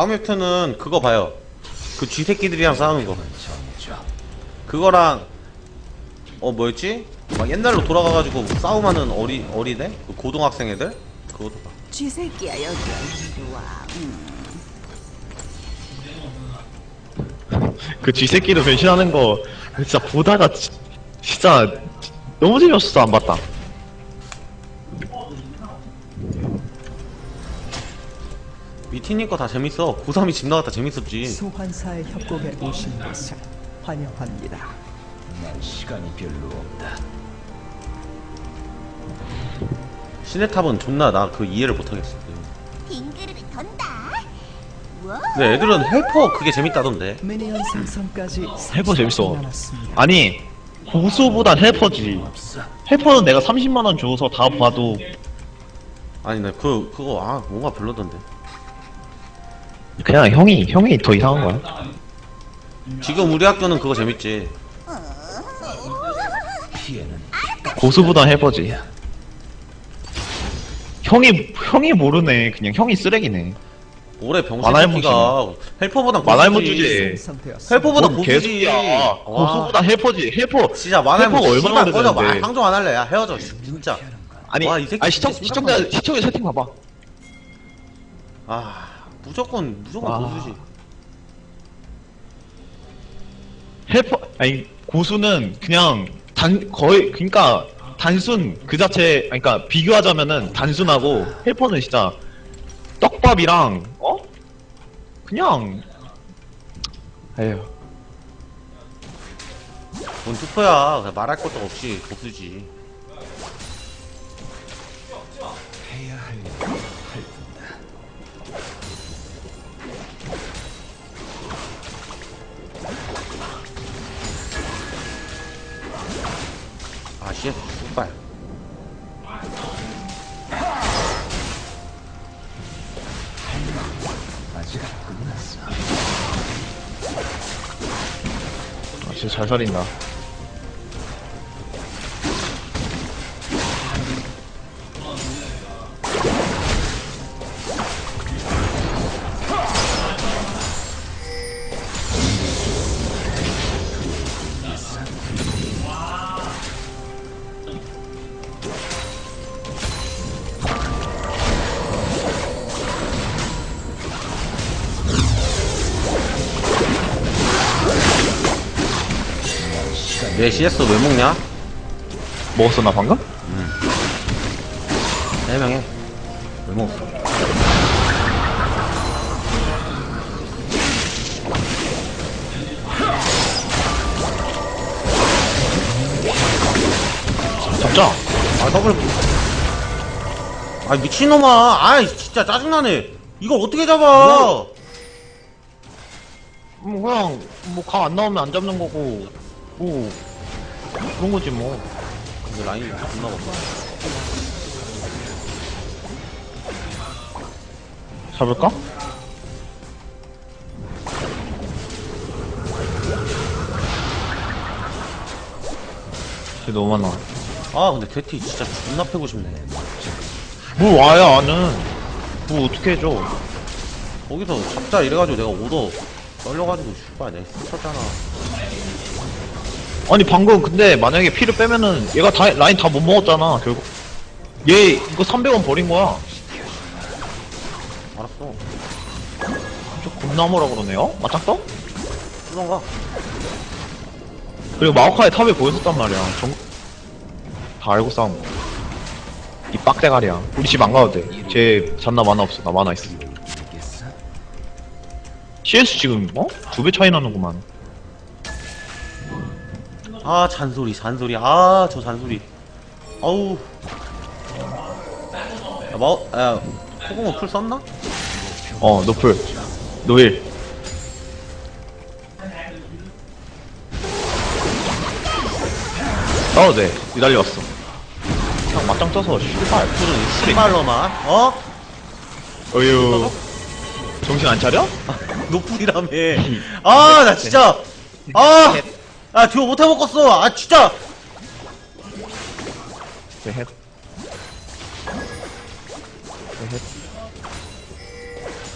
다음 웹툰은 그거 봐요. 그 쥐새끼들이랑 싸우는 거. 그거랑 어 뭐였지? 막 옛날로 돌아가가지고 싸움하는 어리 어리대? 그 고등학생 애들? 그것도 봐. 쥐새끼야 여기 이리 와. 음. 그 쥐새끼로 변신하는 거 진짜 보다가 지- 진짜 너무 재미없어서 안 봤다. 미티님 거 다 재밌어. 고3이 집 나갔다 재밌었지. 소환사의 협곡에 오신 것을 환영합니다. 난 시간이 별로 없다. 시네탑은 존나 나 그 이해를 못하겠어. 빙그르르 돈다. 와, 근데 애들은 헬퍼 그게 재밌다던데. 미니언 생성까지 헬퍼 30초 재밌어. 남았습니다. 아니 고수보단 헬퍼지. 헬퍼는 내가 30만 원 줘서 다 봐도 아니 나 그 그거 아 뭔가 별로던데. 그냥 형이 형이 더 이상한 거야. 지금 우리 학교는 그거 재밌지. 고수보단 헬퍼지. 형이 형이 모르네. 그냥 형이 쓰레기네. 올해 헬퍼보다 만화의 고수지. 문주지. 헬퍼보다 뭔 고수지. 개소리야. 와. 고수보다 헬퍼지. 헬퍼 진짜 만화의 헬퍼가 문주 얼마나 꺼져 봐. 방종 안 할래. 야 헤어져. 씨, 진짜. 아니 와, 이 새끼 아니 시청 진짜 시청자 심각하네. 시청자 채팅 봐봐. 아 무조건 무조건 와. 고수지. 헬퍼 아니 고수는 그냥 단 거의 그러니까 단순 그 자체 아니, 그러니까 비교하자면은 단순하고 헬퍼는 진짜 떡밥이랑 어 그냥 에휴 뭔 투표야. 그냥 말할 것도 없이 고수지. 아 씨. 빨. 아직 안 끝났어. 아, 진짜 잘 살린다. 내 CS 왜 먹냐? 먹었어 나 방금? 해명해. 왜 먹었어? 잡자. 아 더블. 아 미친놈아. 아이 진짜 짜증나네. 이걸 어떻게 잡아? 뭐 그냥 뭐강안 나오면 안 잡는 거고 뭐 그런 거지 뭐. 근데 라인이 존나 먹어. 잡을까? 쟤 너무 많아. 아 근데 개티 진짜 존나 패고 싶네. 뭘 와야 아는. 뭐 어떻게 해줘. 거기서 잡자 이래가지고 내가 오더 떨려가지고 슈발 내가 스쳤잖아. 아니 방금 근데 만약에 피를 빼면은 얘가 다 라인 다 못 먹었잖아 결국. 얘 이거 300원 버린 거야. 알았어. 저 겁나 뭐라 그러네요? 맞짱떠? 쓰던가. 그리고 마오카이 탑에 보였었단 말이야. 정... 다 알고 싸운 거. 이 빡대가리야. 우리 집 안 가도 돼. 쟤 잔나 만화 없어. 나 만화 있어. CS 지금 어? 두 배 차이 나는구만. 아 잔소리 잔소리 아 저 잔소리. 아우. 야 마우 야 코공은 풀 썼나? 어 노플. 노일. 싸워도 돼. 니달리 왔어. 그냥 맞짱 떠서 씨발. 풀은 씨발로만 어? 어휴. 정신 안 차려? 노플이라며. 아 나 진짜 아. 아 듀오 못해 먹었어. 아 진짜. 네, 헷. 네, 헷.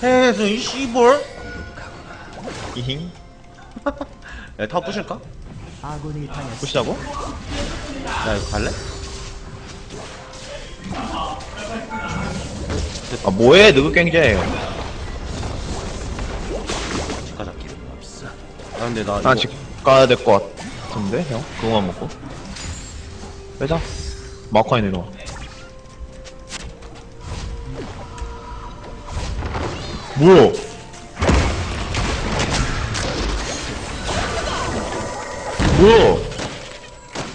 해수 이 씨볼 이힝 야 타워 부실까? 아군이. 보시자고? 야 이거 갈래? 아 뭐해 가자 없어. 아 근데 나나 이거 집 가야 될 것 같은데 형? 그거만 먹고. 빼자. 마카이 내려와. 뭐야? 뭐야?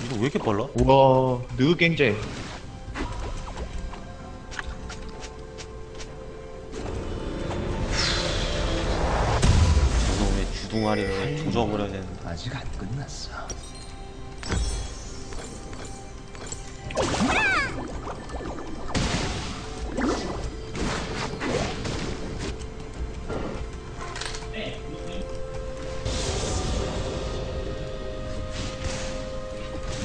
이거 왜 이렇게 빨라? 우와 느그 갱제. 저놈의 주둥아리를 조져버려야 되는데 아직 안 끝났어.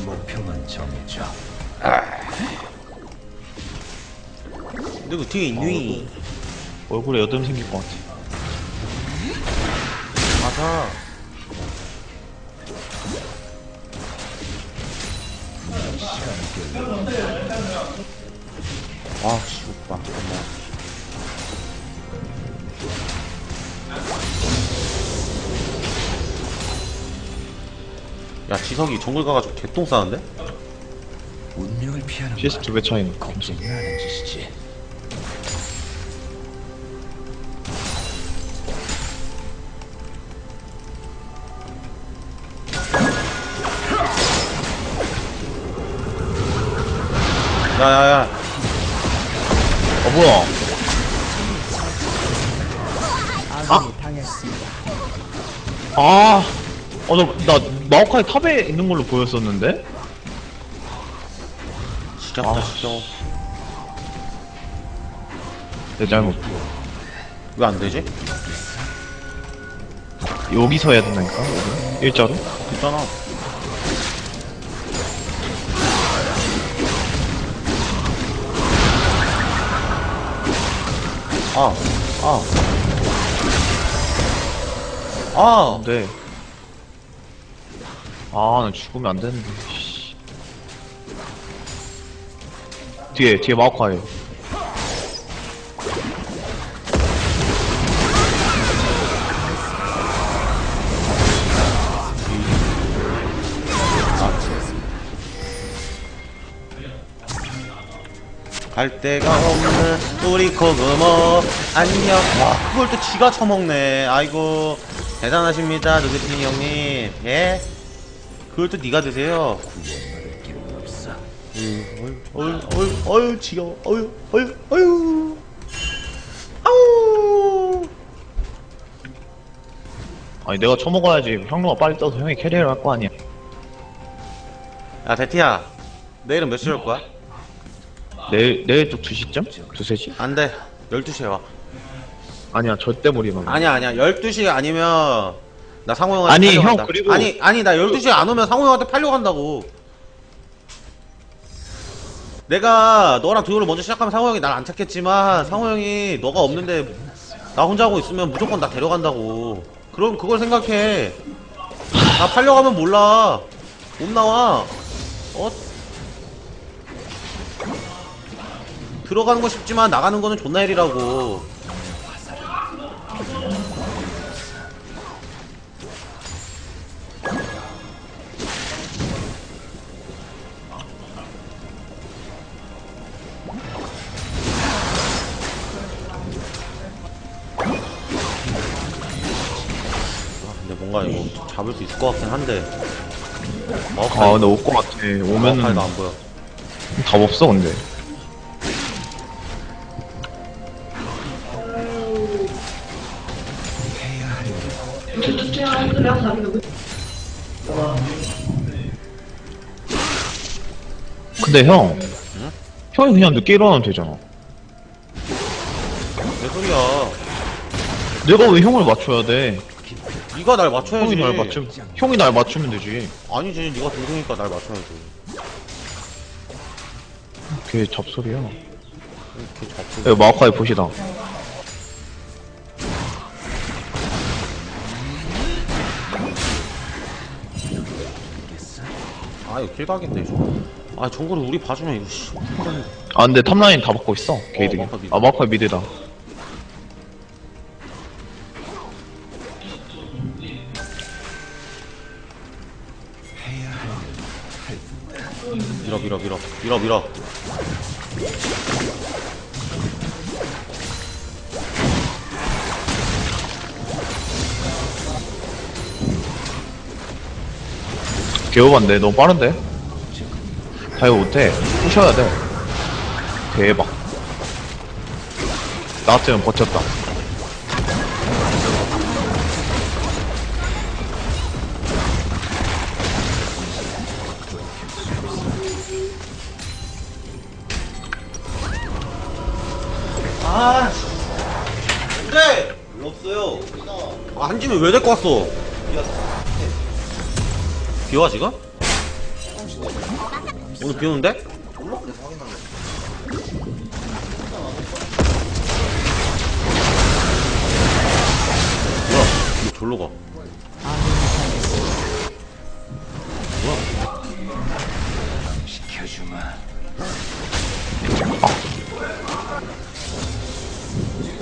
목표만 정해줘. 근데 그 뒤에 있니? 얼굴에 여드름 생길 것 같아 가자 아씨 오빠 어머 야 지석이 정글 가가지고 개똥 싸는데? 운명을 피하는 CS 두배 차이는 걱정이 하는 짓이지. 야야야 어 뭐야 아군이 당했습니다. 아, 어, 나, 나, 마오카이 탑에 있는 걸로 보였었는데? 지겹다 아. 진짜 내 잘못. 왜 안 되지? 여기서 해야 된다니까? 여기? 일자로? 됐잖아 아, 아. 아, 네. 아, 나 죽으면 안 되는데, 씨. 뒤에, 뒤에 마오카이. 갈 데가 없는 우리 코그모 안녕. 와, 그걸 또 지가 처먹네. 아이고, 대단하십니다, 누구팀 형님. 예? 그걸 또 네가 드세요. 없어. 어휴, 어휴, 어휴, 어휴, 지겨워. 어휴, 어휴, 어휴. 아우. 아니, 내가 처먹어야지. 형로가 빨리 떠서 형이 캐리를 할 거 아니야. 야, 대티야. 내일은 몇 시에 올 거야? 내일, 내일 또 2시쯤? 2, 3시? 안 돼. 12시에 와. 아니야, 절대 무리만. 아니야, 아니야. 12시 아니면 나 상호 형한테 아니, 팔려 형, 간다. 그리고- 아니, 아니, 나 12시에 안 오면 상호 형한테 팔려 간다고. 내가 너랑 듀오를 먼저 시작하면 상호 형이 날 안 찾겠지만 상호 형이 너가 없는데 나 혼자 하고 있으면 무조건 나 데려간다고. 그럼 그걸 생각해. 나 팔려가면 몰라. 못 나와. 어? 들어가는 거 쉽지만 나가는 거는 존나 일이라고. 아, 근데 뭔가 이거 잡을 수 있을 것 같긴 한데. 아, 마우카이, 근데 올것 같아. 오면은 마우카이도 안 보여. 답 없어, 근데. 근데 형 응? 형이 그냥 늦게 일어나면 되잖아. 내 소리야? 내가 왜 형을 맞춰야 돼? 네가 날 맞춰야지. 형이 날 맞추면 형이 날 맞추면 되지. 아니지 네가 동생이니까 날 맞춰야지. 걔 잡소리야. 야. 마오카이 보시다. 아 이거 킬각인데 이거. 아 정글을 우리 봐주면 이거 씨. 아 근데 탑라인 다 받고 있어 게이들이. 마커 미드. 아 마커 미드다. 밀어 밀어 밀어. 밀어 밀어. 개오반데? 너무 빠른데? 다 이거 못해. 부셔야 돼. 대박. 나 같으면 버텼다. 아 근데 왜 없어요. 아 한지민 왜 데리고 왔어? 비와 지금? 오늘 비 오는데? 뭐야 이거 졸로 가 시켜주마.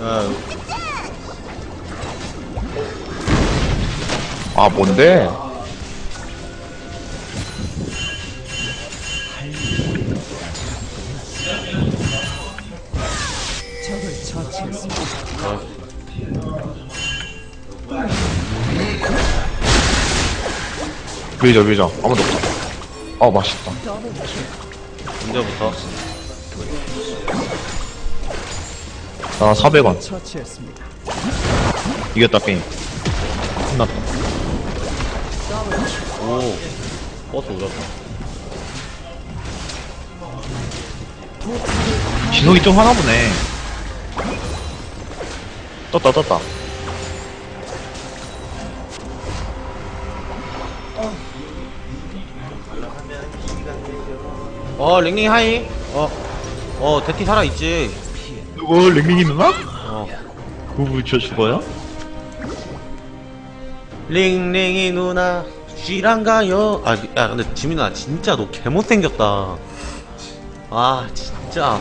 야, 아 뭔데? 밀자 밀자 아무도 없다. 아 맛있다. 언제부터? 나 400원. 처치했습니다. 이겼다 게임. 끝났다. 오 버스 오졌다. 진욱이 좀 하나보네. 떴다 떴다 어 링링 하이 어어 대티 살아있지 누구 링링이 누나? 어 그거 저 죽어요? 링링이 누나 쥐랑 가요 아 야 근데 지민아 진짜 너 개못생겼다 아 진짜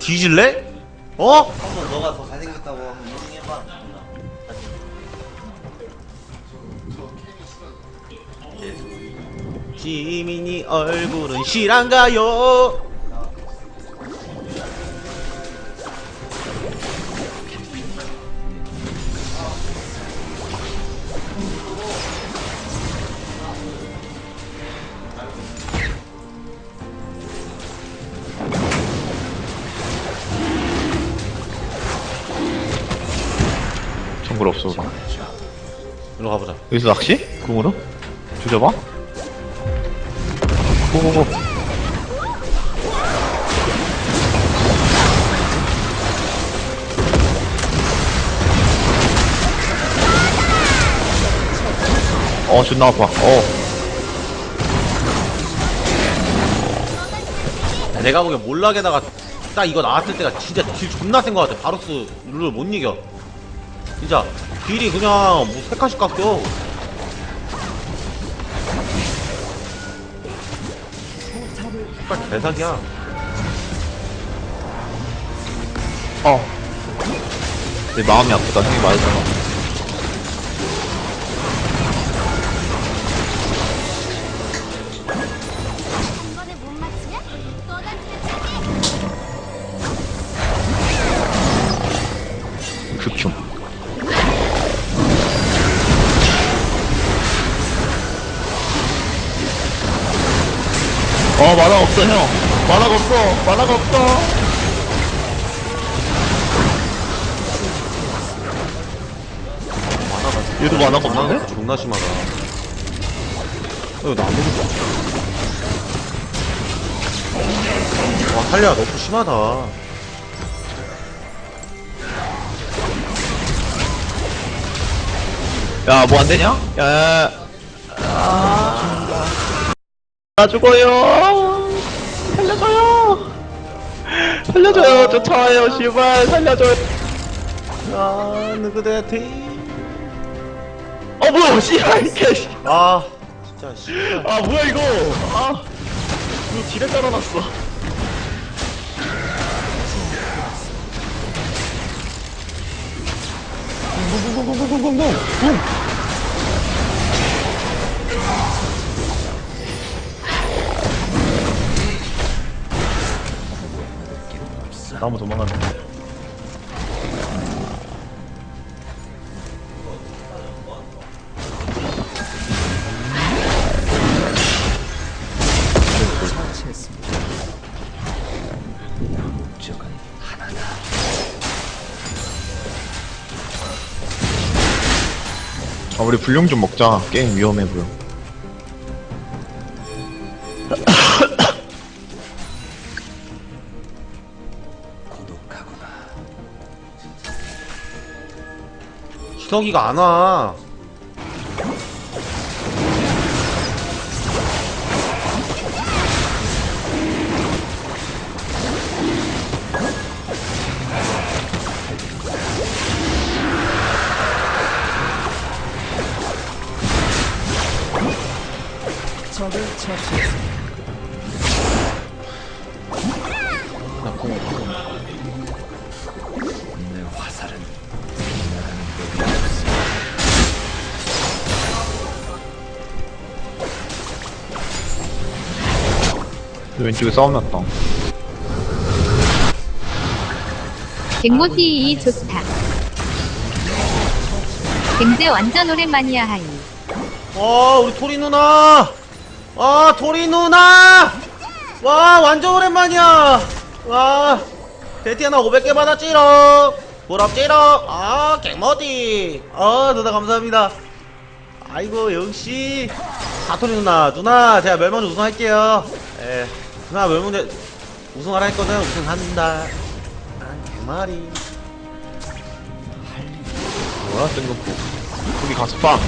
뒤질래? 어? 한번 너가 더 잘생겼다고 한번 인증해봐. 지민이 얼굴은 실한가요? 정글 없어 나 일로 가보자 여기서 낚시? 궁으로? 조져봐 고고고 어 존나 아파 어. 내가 보기엔 몰락에다가 딱 이거 나왔을 때가 진짜 딜 존나 센거 같아. 바로스 룰을 못 이겨. 진짜 딜이 그냥 뭐세 칸씩 깎여 정말 대사기야. 어. 내 마음이 아프다. 형이 말했잖아 어 만화 없어 형. 만화가 없어. 만화가 없어 얘도 만화가 없는데? 존나 심하다. 이거 나안 먹을 와 할리야 너무 심하다. 야 뭐 안되냐? 야 아... 나 죽어요. 살려줘요. 살려줘요. 쫓아와요 씨발. 살려줘요. 아 누구 대티 어 뭐야 씨발 이 개씨. 아 진짜 씨. 아 뭐야 이거. 아 이거 지뢰 깔아놨어. 처치 목적은 하나다. 아 우리 불룡 좀 먹자 게임 위험해 보여 기석이가 안 와. 적을 처치했습니다. 내 왼쪽에 싸움 났다. 갱모티 좋다. 갱제 완전 오랜만이야 하이. 와 우리 토리 누나! 와 토리 누나! 와 완전 오랜만이야! 와 데티 하나 500개 받았지롱! 부럽지롱! 아 갱머디! 아 누나 감사합니다. 아이고 역시. 사토리 누나 누나 제가 멸망전 우승할게요. 예. 누 나 멸망전 우승하라 했거든 우승한다. 아 개말이. 뭐야 뜬금포. 거기 가서 빵.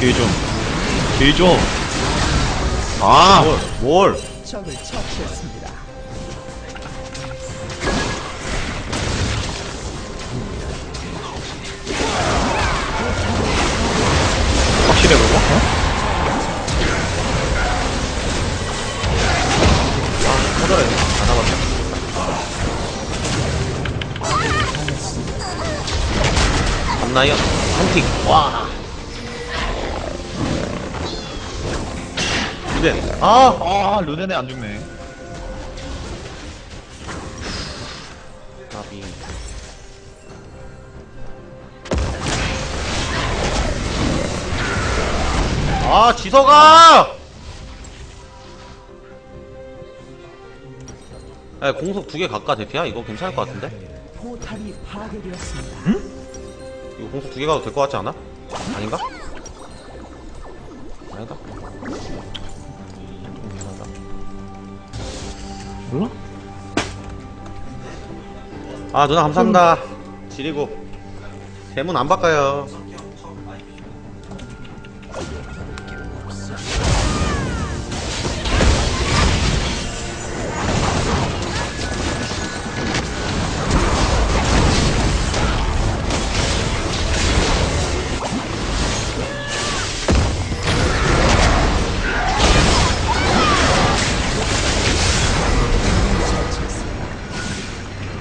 기회 좀. 기회 좀아! 뭘? 적을 처치했습니다. 확실해 그거? 어? 잡나요? 한틱. 와. 근데 아, 아 루덴에 안 죽네 나비. 아, 지서가! 야, 공속 두개 갈까, 대피야? 이거 괜찮을 것 같은데? 포탈이 파괴되었습니다. 이거 공속 두개 가도 될 것 같지 않아? 아닌가? 아니다. 미안하다. 몰라? 아 누나 감사합니다. 지리고 대문 안 바꿔요.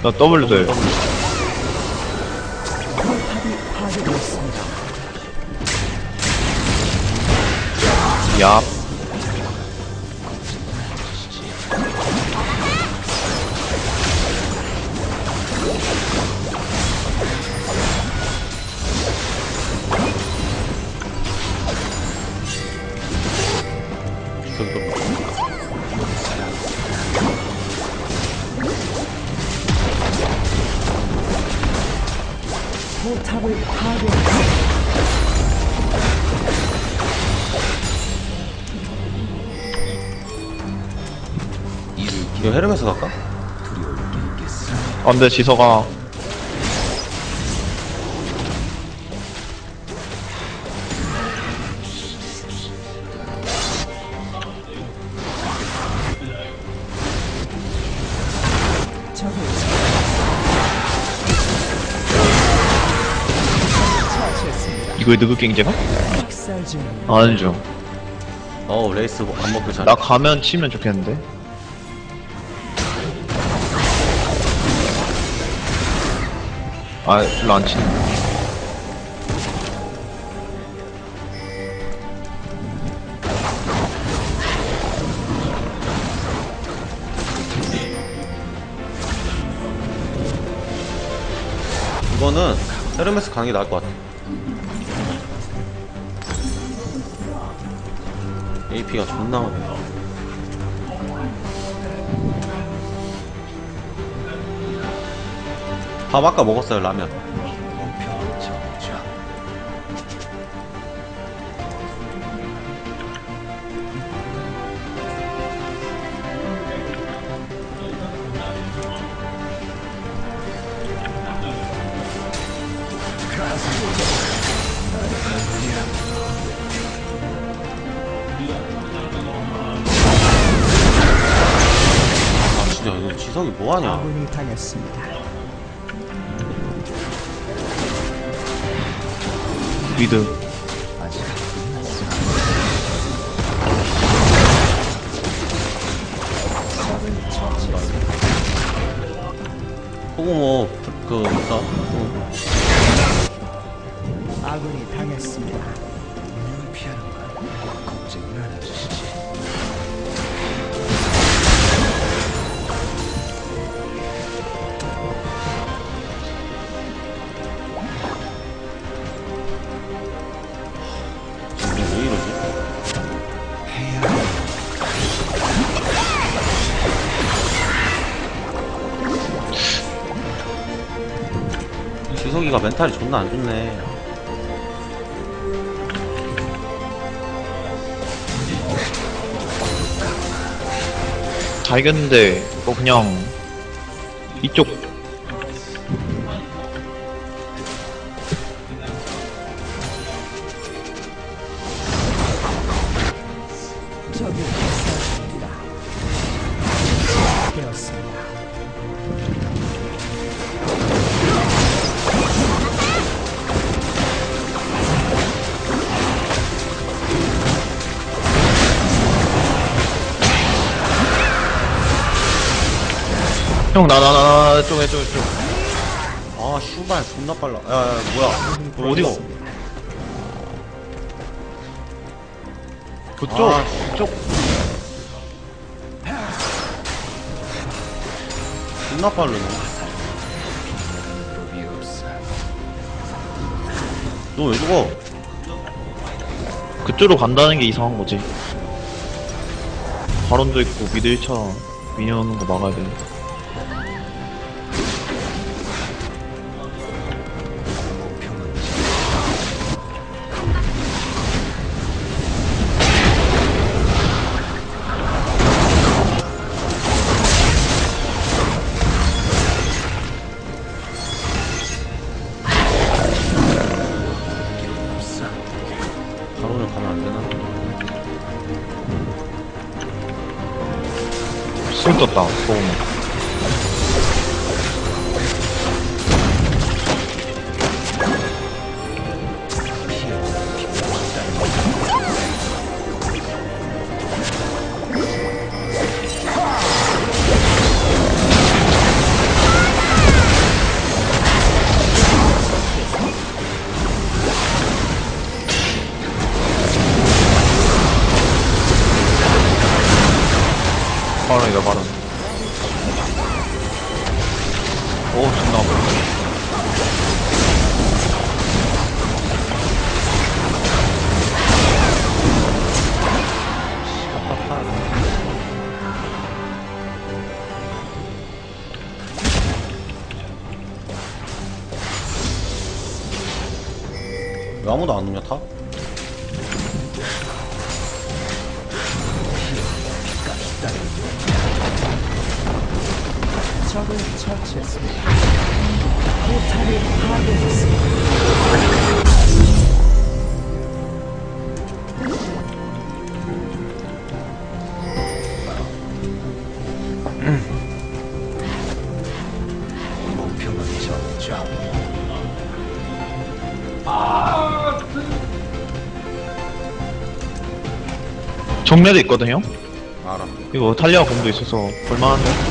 나 W 돼. 포 안돼 지서가. 이거 그 누구 갱제가? 아는 중. 어 레이스 안 먹길 잘해 나 가면 치면 좋겠는데. 아, 별로 안 치네. 이거는 헤르메스 가는 게 나을 것 같아 AP가 존나 많네 밥 아까 먹었어요 라면. 아 진짜 이거 지석이 뭐하냐 아군이 당했습니다. 미드. 아직 호구 뭐그 있어 응. 아군이 당했습니다. 운명을 피하는 건 걱정을 안 해주시지. 지석이가 멘탈이 존나 안 좋네. 다 이겼는데, 뭐 그냥, 이쪽, 나, 나, 나, 쪽에, 쪽에, 쪽. 아 슈발 존나 빨라 야 야 뭐야 어디가? 그쪽, 아, 쪽. 존나 빠르네. 너 왜 죽어 그쪽으로 간다는 게 이상한 거지. 발언도 있고, 미드 1차 미녀 오는 거 막아야 돼. 목표 포탑을 처치했습니다. 포탑이 파괴됐습니다. 종례도 있거든요. 알아. 이거 탈리아 공도 있어서 볼만한데.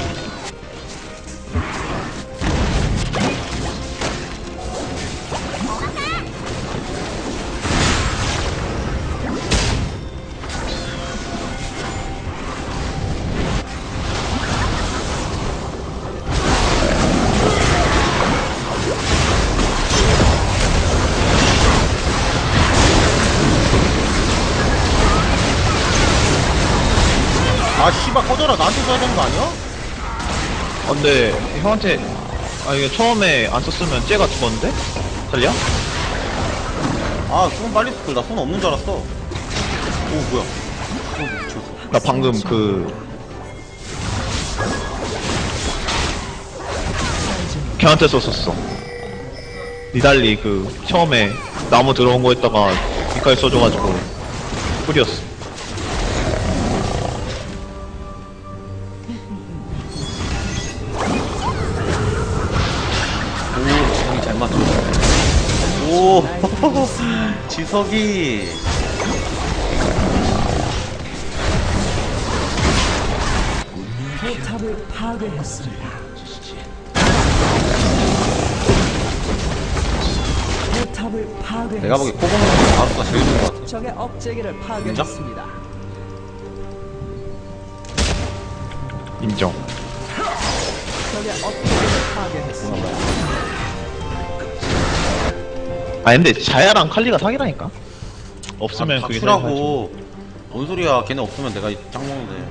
아 씨발 꺼져라 나한테 써야 되는 거 아니야? 아, 근데 형한테 아 이게 처음에 안 썼으면 쟤가 죽었는데? 탈리아? 아손 빨리 스쿨 나손 없는 줄 알았어 오 뭐야 오 미쳤어 나 방금 그 걔한테 썼었어 니달리 그 처음에 나무 들어온 거 했다가 밑까지 써줘가지고 꿀이었어 지석이 포탑을 파괴했습니다. 포탑을 파괴했습니다. 내가 보기 코봉은 바로가 제일 좋은 것 같아 적의 억제기를 파괴했습니다. 인정 적의 억제기를 파괴했습니다. 아 근데 자야랑 칼리가 사기라니까? 없으면 아, 그게 닥치라고. 뭔 소리야. 걔네 없으면 내가 짱 먹는데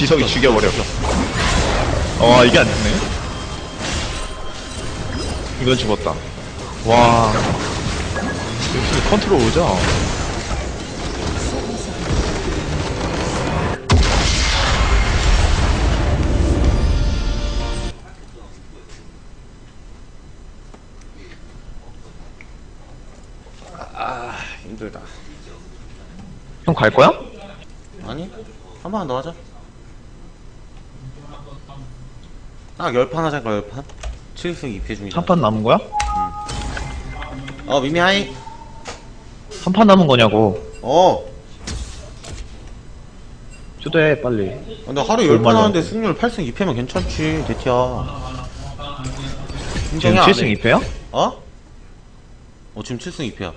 지석이 죽여버려 와 이게 안 죽네. 이건 죽었다. 와. 역시 컨트롤 오자 힘들다. 형 갈 거야? 아니 한 번 더 하자 딱 열판 하자니까 열판? 7승 2패 중이다 한판 남은 거야? 어 미미 하이. 한 판 남은 거냐고. 어. 초대해 빨리. 근데 하루 10판 얼마나 하는데 승률 8승 2패면 괜찮지 대티야. 지금 인정해, 안 해? 7승 2패야? 어? 어 지금 7승 2패야